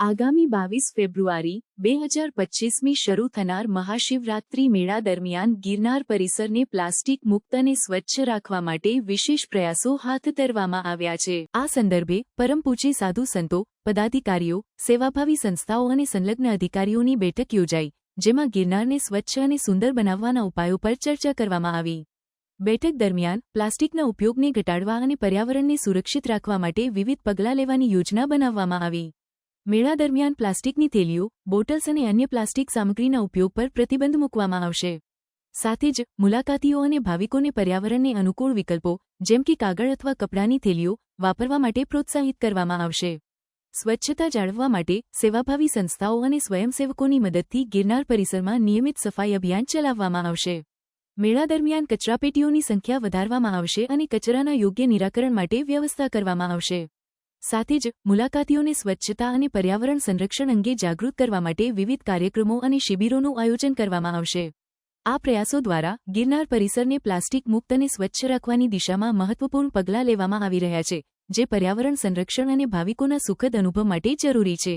આગામી બાવીસ ફેબ્રુઆરી, બે હજાર પચ્ચીસમી શરૂ થનાર મહાશિવરાત્રી મેળા દરમિયાન ગિરનાર પરિસરને પ્લાસ્ટિક મુક્ત અને સ્વચ્છ રાખવા માટે વિશેષ પ્રયાસો હાથ ધરવામાં આવ્યા છે. આ સંદર્ભે પરમ પૂજ્ય સાધુ સંતો, પદાધિકારીઓ, સેવાભાવી સંસ્થાઓ અને સંલગ્ન અધિકારીઓની બેઠક યોજાઈ, જેમાં ગિરનારને સ્વચ્છ અને સુંદર બનાવવાના ઉપાયો પર ચર્ચા કરવામાં આવી. બેઠક દરમિયાન પ્લાસ્ટિકના ઉપયોગને ઘટાડવા અને પર્યાવરણને સુરક્ષિત રાખવા માટે વિવિધ પગલાં લેવાની યોજના બનાવવામાં આવી. મેળા દરમિયાન પ્લાસ્ટિકની થેલીઓ, બોટલ્સ અને અન્ય પ્લાસ્ટિક સામગ્રીના ઉપયોગ પર પ્રતિબંધ મૂકવામાં આવશે. સાથે જ, મુલાકાતીઓ અને ભાવિકોને પર્યાવરણને અનુકૂળ વિકલ્પો, જેમ કે કાગળ અથવા કપડાની થેલીઓ, વાપરવા માટે પ્રોત્સાહિત કરવામાં આવશે. સ્વચ્છતા જાળવવા માટે સેવાભાવી સંસ્થાઓ અને સ્વયંસેવકોની મદદથી ગિરનાર પરિસરમાં નિયમિત સફાઈ અભિયાન ચલાવવામાં આવશે. મેળા દરમિયાન કચરાપેટીઓની સંખ્યા વધારવામાં આવશે અને કચરાના યોગ્ય નિરાકરણ માટે વ્યવસ્થા કરવામાં આવશે. સાથે જ, મુલાકાતીઓને સ્વચ્છતા અને પર્યાવરણ સંરક્ષણ અંગે જાગૃત કરવા માટે વિવિધ કાર્યક્રમો અને શિબિરોનું આયોજન કરવામાં આવશે. આ પ્રયાસો દ્વારા ગિરનાર પરિસરને પ્લાસ્ટિક મુક્ત અને સ્વચ્છ રાખવાની દિશામાં મહત્વપૂર્ણ પગલાં લેવામાં આવી રહ્યા છે, જે પર્યાવરણ સંરક્ષણ અને ભાવિકોના સુખદ અનુભવ માટે જરૂરી છે.